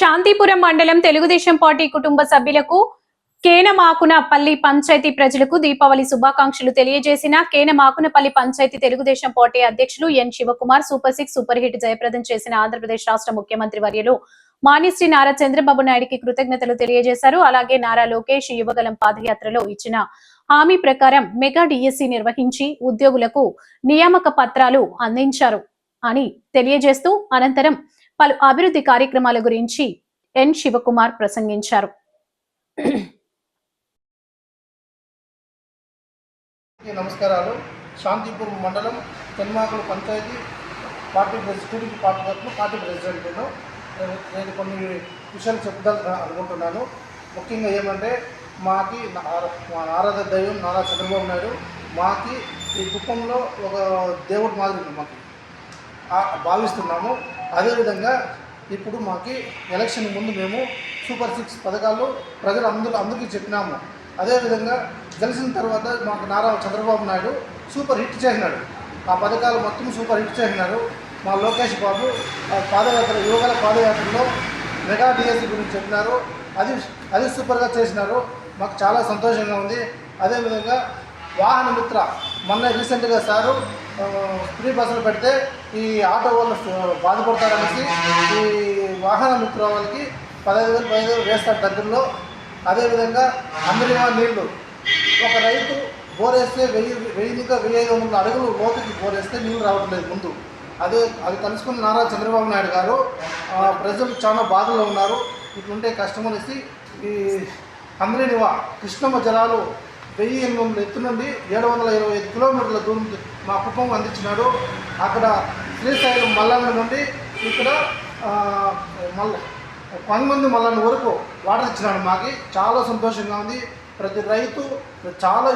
శాంతిపురం మండలం తెలుగుదేశం పార్టీ కుటుంబ సభ్యులకు కేనమాకునపల్లి పంచాయతీ ప్రజలకు దీపావళి శుభాకాంక్షలు తెలియజేసిన కేనమాకునపల్లి పంచాయతీ తెలుగుదేశం పార్టీ అధ్యక్షులు N Shivakumar super six super hit జయప్రదం చేసిన ఆంధ్రప్రదేశ్ రాష్ట్ర ముఖ్యమంత్రి వర్యులు మానిశ్రీ నారా చంద్రబాబు నాయుడికి కృతజ్ఞతలు తెలియజేశారు. అలాగే నారా లోకేష్ యువగలం పాదయాత్రలో ఇచ్చిన హామీ ప్రకారం మెగా డిఎస్సి నిర్వహించి ఉద్యోగులకు నియామక పత్రాలు అందించారు అని తెలియజేస్తూ అనంతరం పలు అభివృద్ధి కార్యక్రమాల గురించి ఎన్ శివకుమార్ ప్రసంగించారు. నమస్కారాలు. శాంతిపూర్ మండలం Tenmakula panchayat party president TDP party తరఫున పార్టీ ప్రెసిడెంట్ నేను. నేను- కొన్ని విషయాలు చెప్తాను అనుకుంటున్నాను. ముఖ్యంగా ఏమంటే మాకి మా ఆరాధ దైవం నారా చంద్రబాబు నాయుడు మాకి ఈ కుప్పంలో ఒక దేవుడు మాదిరి ఉంది మాకు భావిస్తున్నాము అదేవిధంగా ఇప్పుడు మాకి ఎలక్షన్ ముందు మేము సూపర్ సిక్స్ పథకాలు ప్రజలు అందరూ అందరికీ చెప్పినాము. అదేవిధంగా గెలిచిన తర్వాత మాకు నారా చంద్రబాబు నాయుడు సూపర్ హిట్ చేసినాడు. ఆ పథకాలు మొత్తం సూపర్ హిట్ చేసినారు. మా లోకేష్ బాబు ఆ పాదయాత్ర యువగల పాదయాత్రలో మెగా డిఎస్సి గురించి చెప్పినారు. అది అది సూపర్గా చేసినారు. మాకు చాలా సంతోషంగా ఉంది. అదేవిధంగా వాహన మిత్ర మొన్న రీసెంట్గా సారు ఫ్రీ బస్సులు పెడితే ఈ ఆటో వాళ్ళు బాధపడతారనేసి ఈ వాహన మిత్ర వాళ్ళకి పదహైదు వేలు పదహైదు వేలు వేస్తారు దగ్గరలో. అదేవిధంగా అందరివా నీళ్ళు. ఒక రైతు బోరేస్తే వెయ్యి వెయ్యిగా వెయ్యి ఐదు వందల అడుగులు లోతుకి బోరేస్తే నీళ్ళు రావట్లేదు ముందు. అదే అది తెలుసుకున్న నారా చంద్రబాబు నాయుడు గారు ప్రజలు చాలా బాధలో ఉన్నారు. ఇట్లుంటే కష్టం అనేసి ఈ అందరినివా కృష్ణమ్మ జలాలు వెయ్యి ఎనిమిది వందల ఎత్తు నుండి ఏడు వందల ఇరవై ఐదు కిలోమీటర్ల దూరం మా కుటుంబం అందించినాడు. అక్కడ శ్రీశైలం మల్లన్న నుండి ఇక్కడ మల్ల కొంతమంది మల్లన్న వరకు వాటర్ ఇచ్చినాడు మాకి. చాలా సంతోషంగా ఉంది. ప్రతి రైతు చాలా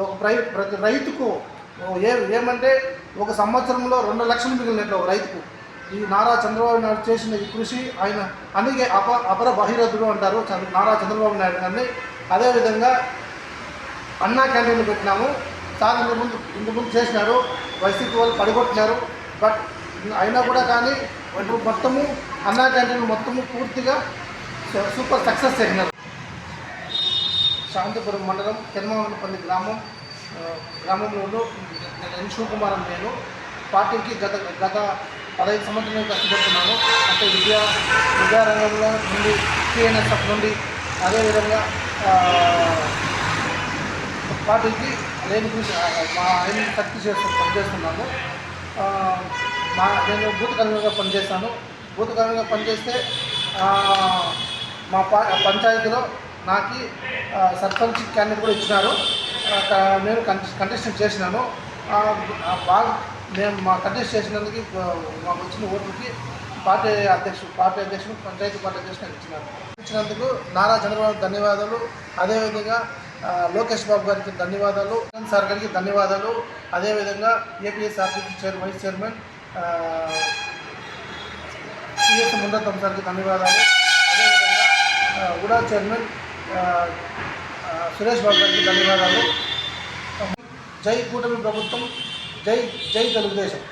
ఒక ప్రతి రైతుకు ఏ ఏమంటే ఒక సంవత్సరంలో రెండు లక్షలు మిగిలినట్టు ఒక రైతుకు. ఈ నారా చంద్రబాబు నాయుడు చేసిన ఈ కృషి ఆయన అందుకే అప అపర బహిరథుడు అంటారు చంద్ర- నారా చంద్రబాబు నాయుడు గారిని. అదేవిధంగా అన్నా క్యాంటీన్లు పెట్టినాము. సార్ ఇంత ముందు ఇంత ముందు చేసినారు. వైసీపీ వాళ్ళు పడగొట్టినారు. బట్ అయినా కూడా కానీ ఇప్పుడు మొత్తము అన్నా క్యాంటీన్ మొత్తము పూర్తిగా సూపర్ సక్సెస్ చేసినారు. శాంతిపురం మండలం తిరుమలపల్లి గ్రామం గ్రామంలో ఎన్ శివకుమార్ అని నేను. పార్టీకి గత గత పదహైదు సంవత్సరాలు కష్టపడుతున్నాను అంటే విద్యా విద్యారంగంలో నుండి టీఎన్ఎస్ఎఫ్ నుండి అదేవిధంగా ఆ, పార్టీకి లేని కృషి మా ఆయన శక్తి చేస్తూ పనిచేస్తున్నాము. మా నేను బూత్ కన్వీనర్గా పనిచేస్తాను. బూత్ పనిచేస్తే మా పా పంచాయతీలో నాకు సర్పంచ్ క్యాండిడేట్ కూడా ఇచ్చినారు. నేను కంటెస్ట్ కంటెస్టెంట్ చేసినాను. బాగా మేము మా కంటెస్ట్ చేసినందుకు మాకు వచ్చిన ఓట్లకి పార్టీ అధ్యక్షుడు పార్టీ అధ్యక్షుడు పంచాయతీ పార్టీ అధ్యక్షుడు ఇచ్చినారు. ఇచ్చినందుకు నారా చంద్రబాబు ధన్యవాదాలు. అదేవిధంగా లోకేష్ బాబు గారికి ధన్యవాదాలు. సార్ గారికి ధన్యవాదాలు. అదేవిధంగా APSRTC chair vice chairman CS ముందతం సార్కి ధన్యవాదాలు. అదేవిధంగా ఉడా చైర్మన్ సురేష్ బాబు గారికి ధన్యవాదాలు. జై కూటమి ప్రభుత్వం జై జై తెలుగుదేశం.